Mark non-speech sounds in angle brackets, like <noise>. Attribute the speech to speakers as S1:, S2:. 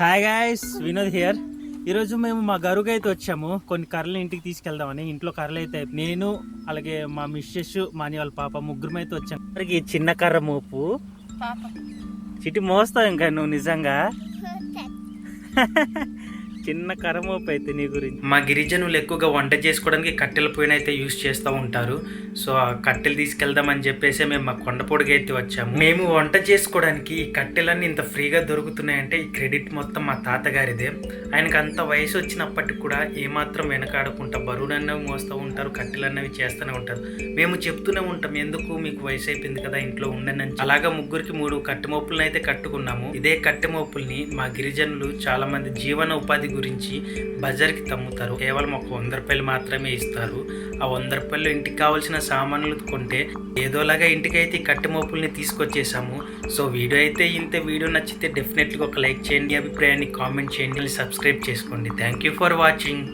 S1: Hi guys Vinod here ఈరోజు మేము మా గరుగు అయితే వచ్చాము. కొన్ని కర్రలు ఇంటికి తీసుకెళ్దామని. ఇంట్లో కర్రలు అయితే నేను అలాగే మా మిస్సెస్ మాని వాళ్ళ పాప ముగ్గురం అయితే వచ్చాము మరి చిన్న కర్ర మోపు. చిటి మోస్తావు ఇంకా నువ్వు నిజంగా? <laughs> <laughs> చిన్న కరమోపు అయితే నీ గురించి. మా గిరిజనులు ఎక్కువగా వంట చేసుకోవడానికి కట్టెల పొయ్యిన అయితే యూస్ చేస్తూ ఉంటారు. సో ఆ కట్టెలు తీసుకెళ్దామని చెప్పేసి మేము మా కొండపొడికి అయితే వచ్చాము. మేము వంట చేసుకోవడానికి ఈ కట్టెలన్నీ ఇంత ఫ్రీగా దొరుకుతున్నాయంటే ఈ క్రెడిట్ మొత్తం మా తాతగారిదే. ఆయనకు అంత వయసు వచ్చినప్పటికి కూడా ఏమాత్రం వెనకాడకుండా బరువునన్నవి మోస్తూ ఉంటారు కట్టెలన్నవి చేస్తూనే ఉంటారు. మేము చెప్తూనే ఉంటాం ఎందుకు మీకు వయసు అయిపోయింది కదా ఇంట్లో ఉండనని అలాగా ముగ్గురికి మూడు కట్టెమోపులను అయితే కట్టుకున్నాము. ఇదే కట్టెమోపుల్ని మా గిరిజనులు చాలా మంది జీవన ఉపాధి గురించి బజార్కి తమ్ముతారు. కేవలం ఒక వంద రూపాయలు మాత్రమే ఇస్తారు. ఆ వంద రూపాయలు ఇంటికి కావాల్సిన సామాన్లు కొంటే ఏదోలాగా ఇంటికైతే ఈ కట్టెమోపుల్ని తీసుకొచ్చేసాము. సో వీడియో అయితే ఇంత వీడియో నచ్చితే డెఫినెట్గా ఒక లైక్ చేయండి అభిప్రాయాన్ని కామెంట్ చేయండి సబ్స్క్రైబ్ చేసుకోండి. Thank you for watching.